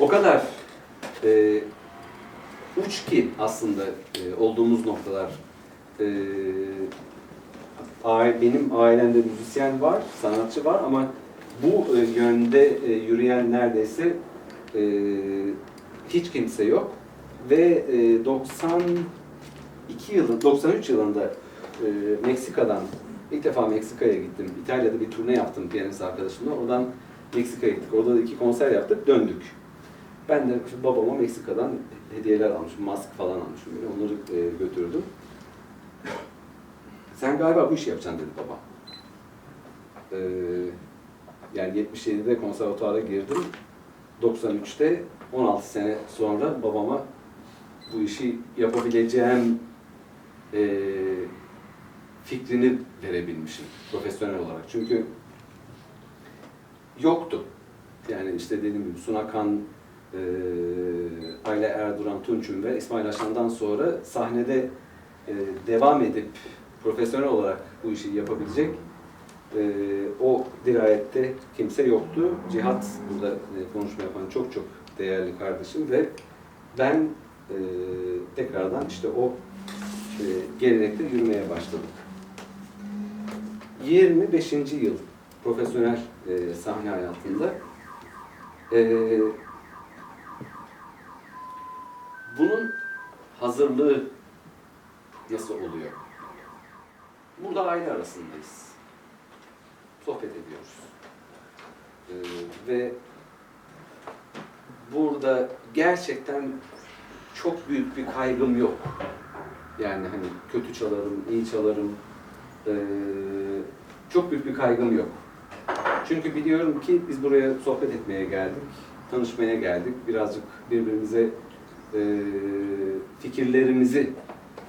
o kadar e, uç ki aslında e, olduğumuz noktalar. E, benim ailemde müzisyen var, sanatçı var ama bu e, yönde e, yürüyen neredeyse e, hiç kimse yok. Ve e, 92 yılı, 93 yılında Meksika'dan ilk defa Meksika'ya gittim. İtalya'da bir turne yaptım piyanist arkadaşımla. Oradan Meksika'ya gittik. Orada da iki konser yaptık, döndük. Ben de babama Meksika'dan hediyeler almışım, mask falan almışım. Böyle. Onları e, götürdüm. Sen galiba bu işi yapacaksın dedi baba. Ee, yani 77'de konservatuara girdim. 93'te 16 sene sonra babama bu işi yapabileceğim e, fikrini verebilmişim profesyonel olarak. Çünkü yoktu. Yani işte dediğim gibi Sunakan, e, Ayla Erduran Tunçun ve İsmail Aşan'dan sonra sahnede e, devam edip profesyonel olarak bu işi yapabilecek e, o dirayette kimse yoktu. Cihat burada e, konuşma yapan çok çok değerli kardeşim ve ben e, tekrardan işte o e, gelenekte yürümeye başladım. 25. yıl profesyonel sahne hayatında e, bunun hazırlığı nasıl oluyor? Burada aile arasındayız. Sohbet ediyoruz. Ee, ve burada gerçekten çok büyük bir kaygım yok. Yani hani kötü çalarım, iyi çalarım. Ee, çok büyük bir kaygım yok. Çünkü biliyorum ki biz buraya sohbet etmeye geldik, tanışmaya geldik. Birazcık birbirimize e, fikirlerimizi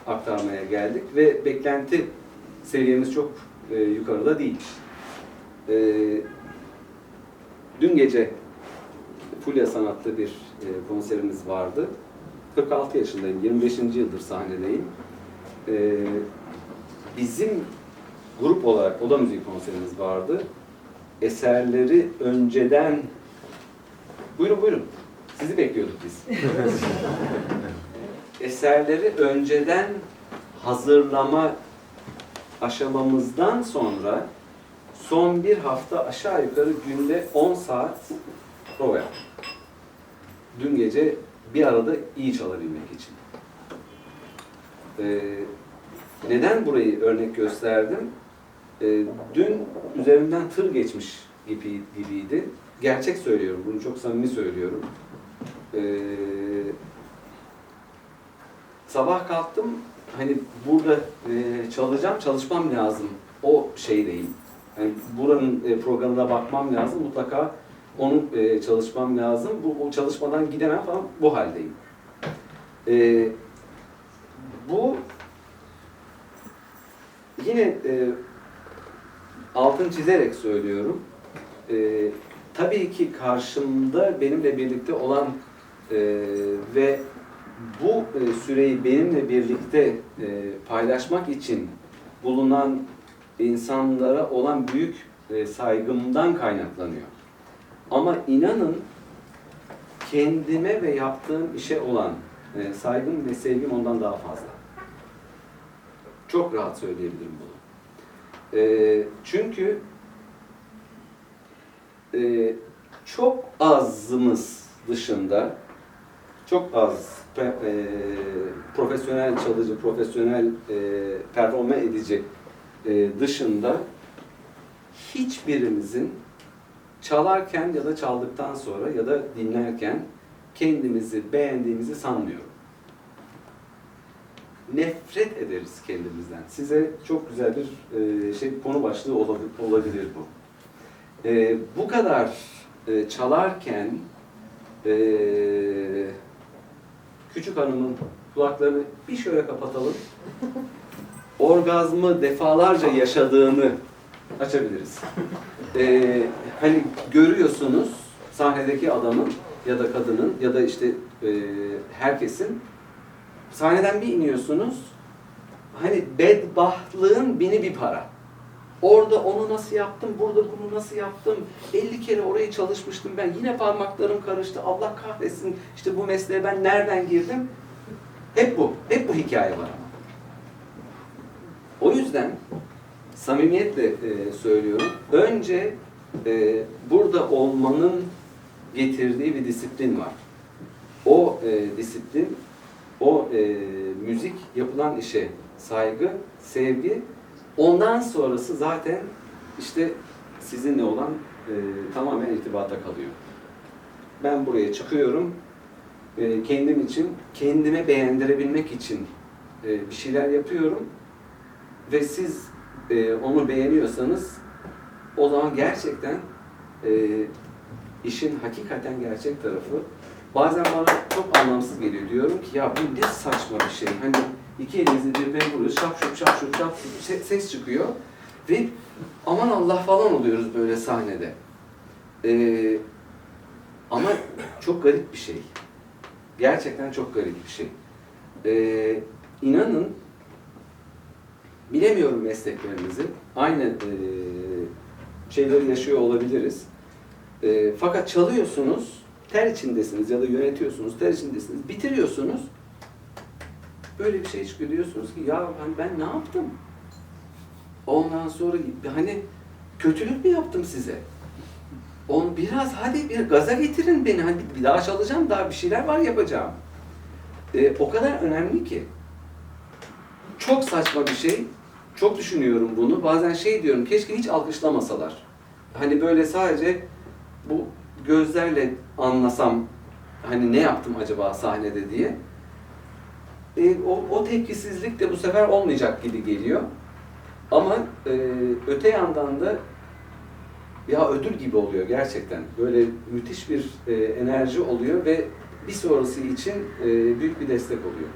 aktarmaya geldik ve beklenti seviyemiz çok e, yukarıda değil. E, dün gece Fulya Sanat'ta bir e, konserimiz vardı. 46 yaşındayım, 25. yıldır sahnedeyim. E, bizim grup olarak Oda Müziği konserimiz vardı. Eserleri önceden... Buyurun buyurun. Sizi bekliyorduk biz. Eserleri önceden hazırlama aşamamızdan sonra son bir hafta aşağı yukarı günde 10 saat prova. Dün gece bir arada iyi çalabilmek için. Ee, neden burayı örnek gösterdim? Ee, dün üzerinden tır geçmiş gibi, gibiydi. Gerçek söylüyorum, bunu çok samimi söylüyorum. Ee, sabah kalktım, hani burada e, çalacağım, çalışmam lazım. O şeydeyim. Yani buranın e, programına bakmam lazım. Mutlaka onu e, çalışmam lazım. Bu, bu çalışmadan gidemem falan bu haldeyim. E, bu yine e, altın çizerek söylüyorum. E, tabii ki karşımda benimle birlikte olan e, ve bu e, süreyi benimle birlikte e, paylaşmak için bulunan insanlara olan büyük e, saygımdan kaynaklanıyor. Ama inanın kendime ve yaptığım işe olan saygım ve sevgim ondan daha fazla. Çok rahat söyleyebilirim bunu. Çünkü çok azımız dışında çok az pe- e, profesyonel çalıcı, profesyonel e, performa edici e, dışında hiçbirimizin çalarken ya da çaldıktan sonra ya da dinlerken kendimizi beğendiğimizi sanmıyorum. Nefret ederiz kendimizden. Size çok güzel bir e, şey konu başlığı olabilir bu. E, bu kadar e, çalarken e, küçük hanımın kulaklarını bir şöyle kapatalım. Orgazmı defalarca yaşadığını açabiliriz. Ee, hani görüyorsunuz sahnedeki adamın ya da kadının ya da işte e, herkesin sahneden bir iniyorsunuz hani bedbahtlığın bini bir para. Orada onu nasıl yaptım, burada bunu nasıl yaptım, 50 kere orayı çalışmıştım ben, yine parmaklarım karıştı, Allah kahretsin, işte bu mesleğe ben nereden girdim? Hep bu, hep bu hikaye var ama. O yüzden samimiyetle e, söylüyorum, önce e, burada olmanın getirdiği bir disiplin var. O e, disiplin, o e, müzik yapılan işe saygı, sevgi, ondan sonrası zaten işte sizinle olan e, tamamen irtibata kalıyor. Ben buraya çıkıyorum, e, kendim için, kendime beğendirebilmek için e, bir şeyler yapıyorum ve siz e, onu beğeniyorsanız o zaman gerçekten e, işin hakikaten gerçek tarafı bazen bana çok anlamsız geliyor. Diyorum ki ya bu ne saçma bir şey. Hani iki elinizi birbirine vuruyor, şap şup şap şup şap ses çıkıyor ve aman Allah falan oluyoruz böyle sahnede. Ee, ama çok garip bir şey. Gerçekten çok garip bir şey. Ee, inanın bilemiyorum mesleklerimizi. Aynı e, şeyleri yaşıyor olabiliriz. E, fakat çalıyorsunuz, ter içindesiniz ya da yönetiyorsunuz, ter içindesiniz, bitiriyorsunuz. Böyle bir şey çıkıyor diyorsunuz ki ya ben, ben ne yaptım? Ondan sonra hani kötülük mü yaptım size? On biraz hadi bir gaza getirin beni. Hani bir daha çalacağım, daha bir şeyler var yapacağım. E, o kadar önemli ki. Çok saçma bir şey. Çok düşünüyorum bunu. Bazen şey diyorum, keşke hiç alkışlamasalar. Hani böyle sadece bu gözlerle anlasam hani ne yaptım acaba sahnede diye. E, o, o tepkisizlik de bu sefer olmayacak gibi geliyor. Ama e, öte yandan da ya ödül gibi oluyor gerçekten. Böyle müthiş bir e, enerji oluyor ve bir sonrası için e, büyük bir destek oluyor.